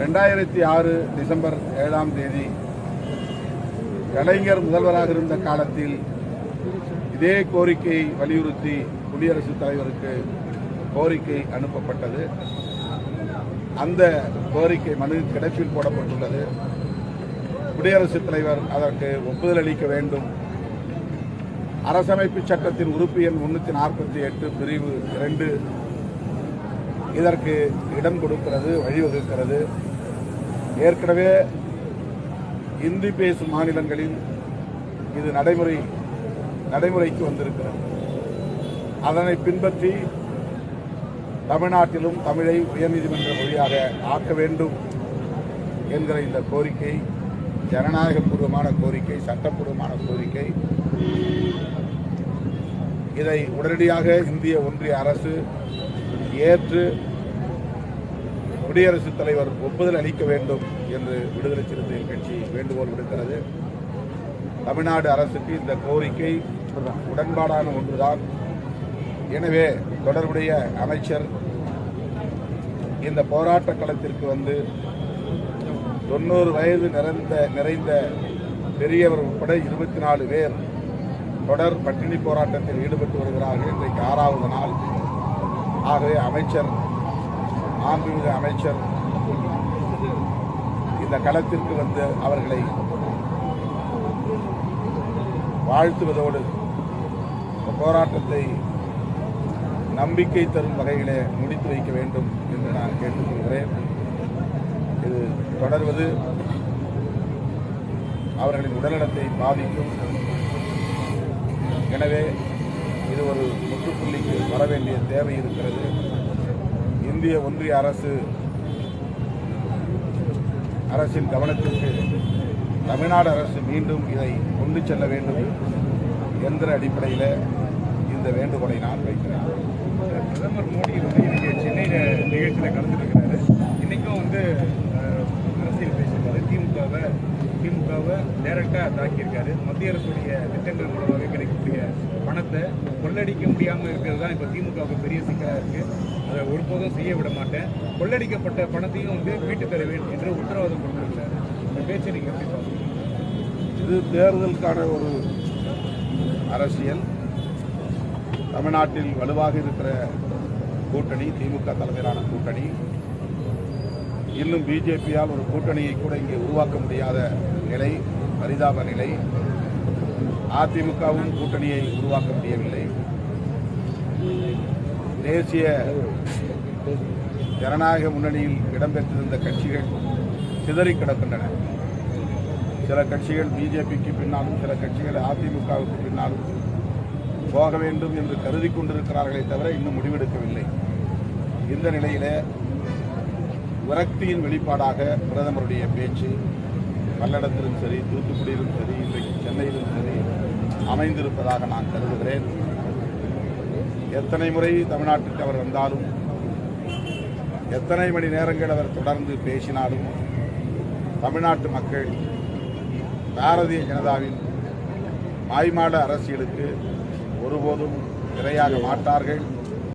ரெண்டாயிரத்தி ஆறு டிசம்பர் ஏழாம் தேதி கலைஞர் முதல்வராக இருந்த காலத்தில் இதே கோரிக்கையை வலியுறுத்தி குடியரசுத் தலைவருக்கு கோரிக்கை அனுப்பப்பட்டது. அந்த கோரிக்கை மனு கிடப்பில் போடப்பட்டுள்ளது. குடியரசுத் தலைவர் அதற்கு ஒப்புதல் அளிக்க வேண்டும். அரசமைப்பு சட்டத்தின் உறுப்பு எண் முன்னூற்றி நாற்பத்தி எட்டு பிரிவு இரண்டு இதற்கு இடம் கொடுக்கிறது வழிவகுக்கிறது. ஏற்கனவே இந்தி பேசும் மாநிலங்களில் இது நடைமுறை நடைமுறைக்கு வந்திருக்கிறது. அதனை பின்பற்றி தமிழ்நாட்டிலும் தமிழை உயர்நீதிமன்ற மொழியாக ஆக்க வேண்டும் என்கிற இந்த கோரிக்கை ஜனநாயகபூர்வமான கோரிக்கை சட்டப்பூர்வமான கோரிக்கை. இதை உடனடியாக இந்திய ஒன்றிய அரசு ஏற்று குடியரசுத் தலைவர் ஒப்புதல் அளிக்க வேண்டும் என்று விடுதலை சிறுத்தைகள் கட்சி வேண்டுகோள் விடுக்கிறது. தமிழ்நாடு அரசுக்கு இந்த கோரிக்கை உடன்பாடான ஒன்றுதான். எனவே தொடர்புடைய அமைச்சர் இந்த போராட்ட களத்திற்கு வந்து தொண்ணூறு வயது நிறைந்த நிறைந்த பெரியவர் உட்பட இருபத்தி நாலு பேர் தொடர் பட்டினி போராட்டத்தில் ஈடுபட்டு வருகிறார்கள். இன்றைக்கு ஆறாவது நாள். ஆகவே அமைச்சர் ஆன்மீக அமைச்சர் இந்த களத்திற்கு வந்து அவர்களை வாழ்த்துவதோடு போராட்டத்தை நம்பிக்கை தரும் வகையிலே முடித்து வைக்க வேண்டும் என்று நான் கேட்டுக்கொள்கிறேன். இது தொடர்வது அவர்களின் உடல்நலத்தை பாதிக்கும். எனவே இது ஒரு முற்றுப்புள்ளிக்கு வர வேண்டிய தேவை இருக்கிறது. இந்திய ஒன்றிய அரசு அரசின் கவனத்திற்கு தமிழ்நாடு அரசு மீண்டும் இதை கொண்டு செல்ல வேண்டும். என்கிற அடிப்படையில் இந்த வேண்டுகோளை நான் வைக்கிறேன். பிரதமர் மோடி திமுகவை டைரக்டாக தாக்கியிருக்காரு. மத்திய அரசுடைய திட்டங்கள் மூலமாக கிடைக்கக்கூடிய பணத்தை கொள்ளடிக்க முடியாமல் இருக்கிறது தான் இப்போ திமுகவுக்கு பெரிய சிக்கலாக இருக்குது அதை ஒருபோதும் செய்ய விட மாட்டேன். கொள்ளடிக்கப்பட்ட பணத்தையும் வந்து மீட்டு தருவேன் என்று உத்தரவாதம் கொடுத்திருக்கிறாரு. இந்த பேச்சை நீங்கள் எப்படி பார்க்குறீங்க? இது தேர்தலுக்கான ஒரு அரசியல். தமிழ்நாட்டில் வலுவாக இருக்கிற கூட்டணி திமுக தலைமையிலான கூட்டணி. இன்னும் பிஜேபியால் ஒரு கூட்டணியை கூட இங்கே உருவாக்க முடியாத நிலை பரிதாப நிலை. அதிமுகவும் கூட்டணியை உருவாக்க முடியவில்லை. தேசிய ஜனநாயக முன்னணியில் இடம்பெற்றிருந்த கட்சிகள் சிதறி கிடக்கின்றன. சில கட்சிகள் பிஜேபிக்கு பின்னாலும் சில கட்சிகள் அதிமுகவுக்கு பின்னாலும் போக வேண்டும் என்று கருதி கொண்டிருக்கிறார்களே தவிர இன்னும் முடிவெடுக்கவில்லை. இந்த நிலையிலே விரக்தியின் வெளிப்பாடாக பிரதமருடைய பேச்சு பல்லடத்திலும் சரி தூத்துக்குடியிலும் சரி இன்றைக்கு சென்னையிலும் சரி அமைந்திருப்பதாக நான் கருதுகிறேன். எத்தனை முறை தமிழ்நாட்டுக்கு அவர் வந்தாலும் எத்தனை மணி நேரங்கள் அவர் தொடர்ந்து பேசினாலும் தமிழ்நாட்டு மக்கள் பாரதிய ஜனதாவின் மாய்மாட அரசியலுக்கு ஒருபோதும் இரையாக மாட்டார்கள்.